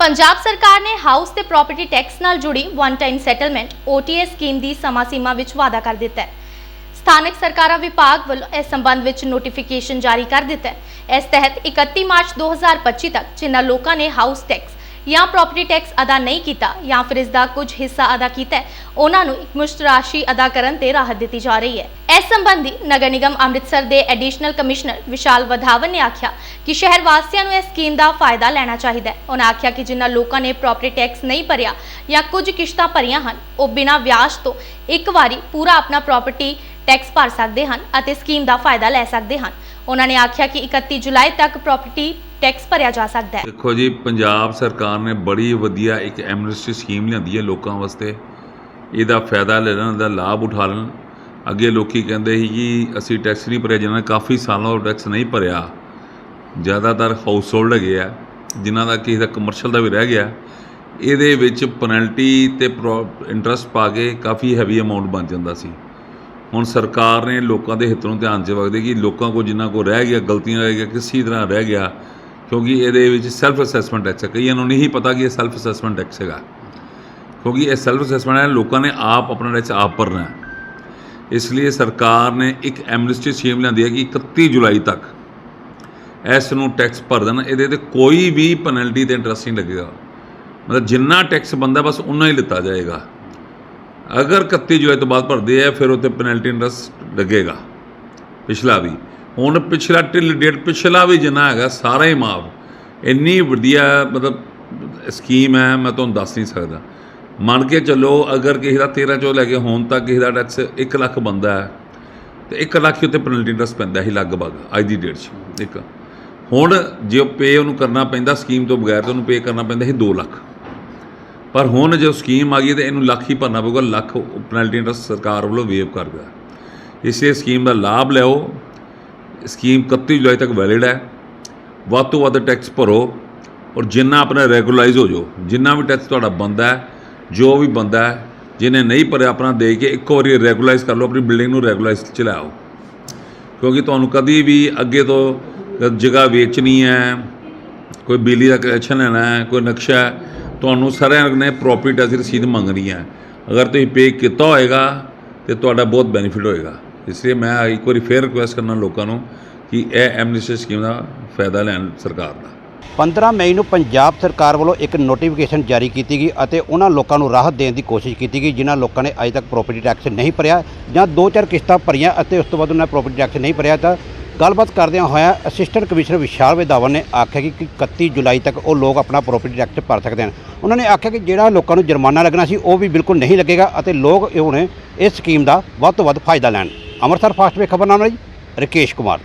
ਪੰਜਾਬ ਸਰਕਾਰ ਨੇ ਹਾਊਸ ਤੇ ਪ੍ਰਾਪਰਟੀ ਟੈਕਸ ਨਾਲ ਜੁੜੀ one time settlement OTS scheme ਦੀ ਸਮਾਂ ਸੀਮਾ ਵਿੱਚ ਵਾਅਦਾ ਕਰ ਦਿੱਤਾ ਹੈ। ਸਥਾਨਕ ਸਰਕਾਰਾਂ ਵਿਭਾਗ ਵੱਲੋਂ ਇਸ ਸੰਬੰਧ ਵਿੱਚ ਨੋਟੀਫਿਕੇਸ਼ਨ ਜਾਰੀ ਕਰ ਦਿੱਤਾ ਹੈ। ਇਸ ਤਹਿਤ 31 ਮਾਰਚ 2025 ਤੱਕ ਜਿਨ੍ਹਾਂ ਲੋਕਾਂ ਨੇ ਹਾਊਸ ਟੈਕਸ ਜਾਂ ਪ੍ਰਾਪਰਟੀ ਟੈਕਸ ਅਦਾ ਨਹੀਂ ਕੀਤਾ ਜਾਂ ਫਿਰ ਇਸ ਦਾ ਕੁਝ ਹਿੱਸਾ ਅਦਾ ਕੀਤਾ ਉਹਨਾਂ ਨੂੰ ਇੱਕ ਰਾਸ਼ੀ ਅਦਾ ਕਰਨ ਤੇ ਰਾਹਤ ਦਿੱਤੀ ਜਾ ਰਹੀ ਹੈ। ਇਸ ਸੰਬੰਧੀ ਨਗਰ ਨਿਗਮ ਅੰਮ੍ਰਿਤਸਰ ਦੇ ਐਡੀਸ਼ਨਲ ਕਮਿਸ਼ਨਰ ਵਿਸ਼ਾਲ ਵਧਾਵਨ ਨੇ ਆਖਿਆ ਕਿ ਸ਼ਹਿਰ ਵਾਸੀਆਂ ਨੂੰ ਇਸ ਸਕੀਮ ਦਾ ਫਾਇਦਾ ਲੈਣਾ ਚਾਹੀਦਾ ਹੈ। ਉਹਨਾਂ ਆਖਿਆ ਕਿ ਜਿਨ੍ਹਾਂ ਲੋਕਾਂ ਨੇ ਪ੍ਰਾਪਰਟੀ ਟੈਕਸ ਨਹੀਂ ਭਰਿਆ ਜਾਂ ਕੁਝ ਕਿਸ਼ਤਾਂ ਭਰੀਆਂ ਹਨ, ਉਹ ਬਿਨਾਂ ਵਿਆਜ ਤੋਂ ਇੱਕ ਵਾਰੀ ਪੂਰਾ ਆਪਣਾ ਪ੍ਰਾਪਰਟੀ ਟੈਕਸ ਭਰ ਸਕਦੇ ਹਨ ਅਤੇ ਸਕੀਮ ਦਾ ਫਾਇਦਾ ਲੈ ਸਕਦੇ ਹਨ। ਉਹਨਾਂ ਨੇ ਆਖਿਆ ਕਿ 31 ਜੁਲਾਈ ਤੱਕ ਪ੍ਰਾਪਰਟੀ ਟੈਕਸ ਭਰਿਆ ਜਾ ਸਕਦਾ ਹੈ। ਦੇਖੋ ਜੀ, ਪੰਜਾਬ ਸਰਕਾਰ ਨੇ ਬੜੀ ਵਧੀਆ ਇੱਕ ਐਮਨਿਸਟੀ ਸਕੀਮ ਲਿਆਂਦੀ ਹੈ ਲੋਕਾਂ ਵਾਸਤੇ। ਇਹਦਾ ਫਾਇਦਾ ਲੈ ਲੈਣ ਦਾ ਲਾਭ ਉਠਾ ਲੈਣ ਅੱਗੇ ਲੋਕੀ ਕਹਿੰਦੇ ਸੀ ਕਿ ਅਸੀਂ ਟੈਕਸ ਨਹੀਂ ਭਰਿਆ, ਜਿਨ੍ਹਾਂ ਨੇ ਕਾਫੀ ਸਾਲਾਂ ਤੋਂ ਟੈਕਸ ਨਹੀਂ ਭਰਿਆ। ਜ਼ਿਆਦਾਤਰ ਹਾਊਸ ਹੋਲਡ ਹੈਗੇ ਆ, ਜਿਨ੍ਹਾਂ ਦਾ ਕਿਸੇ ਦਾ ਕਮਰਸ਼ੀਅਲ ਦਾ ਵੀ ਰਹਿ ਗਿਆ। ਇਹਦੇ ਵਿੱਚ ਪੈਨਲਟੀ ਤੇ ਇੰਟਰਸਟ ਪਾ ਕੇ ਕਾਫੀ ਹੈਵੀ ਅਮਾਉਂਟ ਬਣ ਜਾਂਦਾ ਸੀ। ਹੁਣ ਸਰਕਾਰ ਨੇ ਲੋਕਾਂ ਦੇ ਹਿੱਤ ਨੂੰ ਧਿਆਨ 'ਚ ਰੱਖਦੇ ਕਿ ਲੋਕਾਂ ਕੋਲ ਜਿੰਨਾ ਕੋ ਰਹਿ ਗਿਆ, ਗਲਤੀਆਂ ਰਹਿ ਗਿਆ, ਕਿਸੇ ਤਰ੍ਹਾਂ ਰਹਿ ਗਿਆ, ਕਿਉਂਕਿ ਇਹਦੇ ਵਿੱਚ ਸੈਲਫ ਅਸੈਸਮੈਂਟ ਟੈਕਸ ਹੈ ਕਈਆਂ ਨੂੰ ਨਹੀਂ ਪਤਾ ਕਿ ਇਹ ਸੈਲਫ ਅਸੈਸਮੈਂਟ ਟੈਕਸ ਹੈਗਾ। ਕਿਉਂਕਿ ਇਹ ਸੈਲਫ ਅਸੈਸਮੈਂਟ ਹੈ, ਲੋਕਾਂ ਨੇ ਆਪ ਆਪਣਾ ਟੈਕਸ ਆਪ ਭਰਨਾ ਹੈ। ਇਸ ਲਈ ਸਰਕਾਰ ਨੇ ਇੱਕ ਐਮਨਿਸਟੀ ਸਕੀਮ ਲਿਆਂਦੀ ਹੈ ਕਿ 31 ਜੁਲਾਈ ਤੱਕ ਇਸ ਨੂੰ ਟੈਕਸ ਭਰ ਦੇਣਾ। ਇਹਦੇ ਤੇ ਕੋਈ ਵੀ ਪੈਨਲਟੀ ਤੇ ਇੰਟਰਸਟ ਨਹੀਂ ਲੱਗੇਗਾ। ਮਤਲਬ ਜਿੰਨਾ ਟੈਕਸ ਬੰਦਾ ਬਸ ਉਨਾ ਹੀ ਲਿੱਤਾ ਜਾਏਗਾ। ਅਗਰ 31 ਜੁਲਾਈ ਤੋਂ ਬਾਅਦ ਭਰਦੇ ਆ, ਫਿਰ ਉੱਤੇ ਪੈਨਲਟੀ ਇੰਟਰਸਟ ਲੱਗੇਗਾ। ਪਿਛਲਾ ਵੀ। ਹੁਣ ਪਿਛਲਾ ਟਿਲ ਡੇਟ ਪਿਛਲਾ ਵੀ ਜਿੰਨਾ ਹੈਗਾ, ਸਾਰਾ ਹੀ ਮਾਫ। ਇੰਨੀ ਵਧੀਆ ਮਤਲਬ ਸਕੀਮ ਹੈ, ਮੈਂ ਤੁਹਾਨੂੰ ਦੱਸ ਨਹੀਂ ਸਕਦਾ। ਮੰਨ ਕੇ ਚੱਲੋ, ਅਗਰ ਕਿਸੇ ਦਾ 13 ਚੋਂ ਲੈ ਕੇ ਹੋਣ ਤੱਕ ਕਿਸੇ ਦਾ ਟੈਕਸ 1 ਲੱਖ ਬੰਦਾ ਹੈ, ਤੇ 1 ਲੱਖ ਹੀ ਉੱਤੇ ਪੈਨਲਟੀ ਇੰਟਰਸਟ ਪੈਂਦਾ ਸੀ ਲਗਭਗ, ਅੱਜ ਦੀ ਡੇਟ 'ਚ। ਇੱਕ। ਹੁਣ ਜੇ ਪੇ ਉਹਨੂੰ ਕਰਨਾ ਪੈਂਦਾ ਸਕੀਮ ਤੋਂ ਬਗੈਰ ਤਾਂ ਉਹਨੂੰ ਪੇ ਕਰਨਾ ਪੈਂਦਾ ਸੀ 2 ਲੱਖ। ਪਰ ਹੁਣ ਜੋ ਸਕੀਮ ਆ ਗਈ ਤੇ ਇਹਨੂੰ ਲੱਖ ਹੀ ਭਰਨਾ ਪਊਗਾ, ਲੱਖ ਪੈਨਲਟੀ ਇੰਟਰਸਟ ਸਰਕਾਰ ਵੱਲੋਂ ਵੇਵ ਕਰਦਾ ਇਸੇ ਸਕੀਮ ਦਾ ਲਾਭ ਲਿਓ ਸਕੀਮ 31 ਜੁਲਾਈ ਤੱਕ ਵੈਲਿਡ ਹੈ। ਵੱਧ ਤੋਂ ਵੱਧ ਟੈਕਸ ਭਰੋ ਔਰ ਜਿੰਨਾ ਆਪਣਾ ਰੈਗੂਲਾਈਜ਼ ਹੋ ਜਾਓ, ਜਿੰਨਾ ਵੀ ਟੈਕਸ ਤੁਹਾਡਾ ਬੰਦਾ ਹੈ, ਜੋ ਵੀ ਬੰਦਾ ਹੈ, ਜਿਹਨੇ ਨਹੀਂ ਭਰਿਆ ਆਪਣਾ ਦੇ ਕੇ ਇੱਕ ਵਾਰੀ ਰੈਗੂਲਾਈਜ਼ ਕਰ ਲਓ, ਆਪਣੀ ਬਿਲਡਿੰਗ ਨੂੰ ਰੈਗੂਲਾਈਜ਼ ਚਲਾਓ ਕਿਉਂਕਿ ਤੁਹਾਨੂੰ ਕਦੀ ਵੀ ਅੱਗੇ ਤੋਂ ਜਗ੍ਹਾ ਵੇਚਣੀ ਹੈ, ਕੋਈ ਬਿਜਲੀ ਦਾ ਕਨੈਕਸ਼ਨ ਲੈਣਾ ਹੈ, ਕੋਈ ਨਕਸ਼ਾ ਤੁਹਾਨੂੰ ਸਾਰਿਆਂ ਨੇ ਪ੍ਰੋਪਰਟੀ ਅਸੀਂ ਰਸੀਦ ਮੰਗਣੀ ਹੈ। ਅਗਰ ਤੁਸੀਂ ਪੇ ਕੀਤਾ ਹੋਏਗਾ ਤੇ ਤੁਹਾਡਾ ਬਹੁਤ ਬੈਨੀਫਿਟ ਹੋਏਗਾ। ਇਸ ਲਈ ਮੈਂ ਇੱਕ ਵਾਰੀ ਫੇਰ ਰਿਕੁਐਸਟ ਕਰਨਾ ਲੋਕਾਂ ਨੂੰ ਕਿ ਇਹ ਐਮਨਿਸਟੀ ਸਕੀਮ ਦਾ ਫਾਇਦਾ ਲੈਣ ਸਰਕਾਰ ਦਾ। 15 ਮਈ ਨੂੰ ਪੰਜਾਬ ਸਰਕਾਰ ਵੱਲੋਂ ਇੱਕ ਨੋਟੀਫਿਕੇਸ਼ਨ ਜਾਰੀ ਕੀਤੀ ਗਈ ਅਤੇ ਉਹਨਾਂ ਲੋਕਾਂ ਨੂੰ ਰਾਹਤ ਦੇਣ ਦੀ ਕੋਸ਼ਿਸ਼ ਕੀਤੀ ਗਈ, ਜਿਨ੍ਹਾਂ ਲੋਕਾਂ ਨੇ ਅਜੇ ਤੱਕ ਪ੍ਰੋਪਰਟੀ ਟੈਕਸ ਨਹੀਂ ਭਰਿਆ ਜਾਂ ਦੋ ਚਾਰ ਕਿਸ਼ਤਾਂ ਭਰੀਆਂ ਅਤੇ ਉਸ ਤੋਂ ਬਾਅਦ ਉਹਨਾਂ ਪ੍ਰੋਪਰਟੀ ਟੈਕਸ ਨਹੀਂ ਭਰਿਆ ਤਾਂ ਗੱਲਬਾਤ ਕਰਦਿਆਂ ਹੋਇਆ ਅਸਿਸਟੈਂਟ ਕਮਿਸ਼ਨਰ ਵਿਸ਼ਾਲ ਵਿਦਾਵਨ ਨੇ ਆਖਿਆ ਕਿ 31 ਜੁਲਾਈ ਤੱਕ ਉਹ ਲੋਕ ਆਪਣਾ ਪ੍ਰੋਪਰਟੀ ਟੈਕਸ ਭਰ ਸਕਦੇ ਹਨ। ਉਹਨਾਂ ਨੇ ਆਖਿਆ ਕਿ ਜਿਹੜਾ ਲੋਕਾਂ ਨੂੰ ਜੁਰਮਾਨਾ ਲੱਗਣਾ ਸੀ, ਉਹ ਵੀ ਬਿਲਕੁਲ ਨਹੀਂ ਲੱਗੇਗਾ ਅਤੇ ਲੋਕ ਹੁਣ ਇਸ ਸਕੀਮ ਦਾ ਵੱਧ ਤੋਂ ਵੱਧ ਫਾਇਦਾ ਲੈਣ। ਅੰਮ੍ਰਿਤਸਰ ਫਾਸਟ ਵੇ ਖਬਰਨਾਮਾ ਜੀ, ਰਕੇਸ਼ ਕੁਮਾਰ।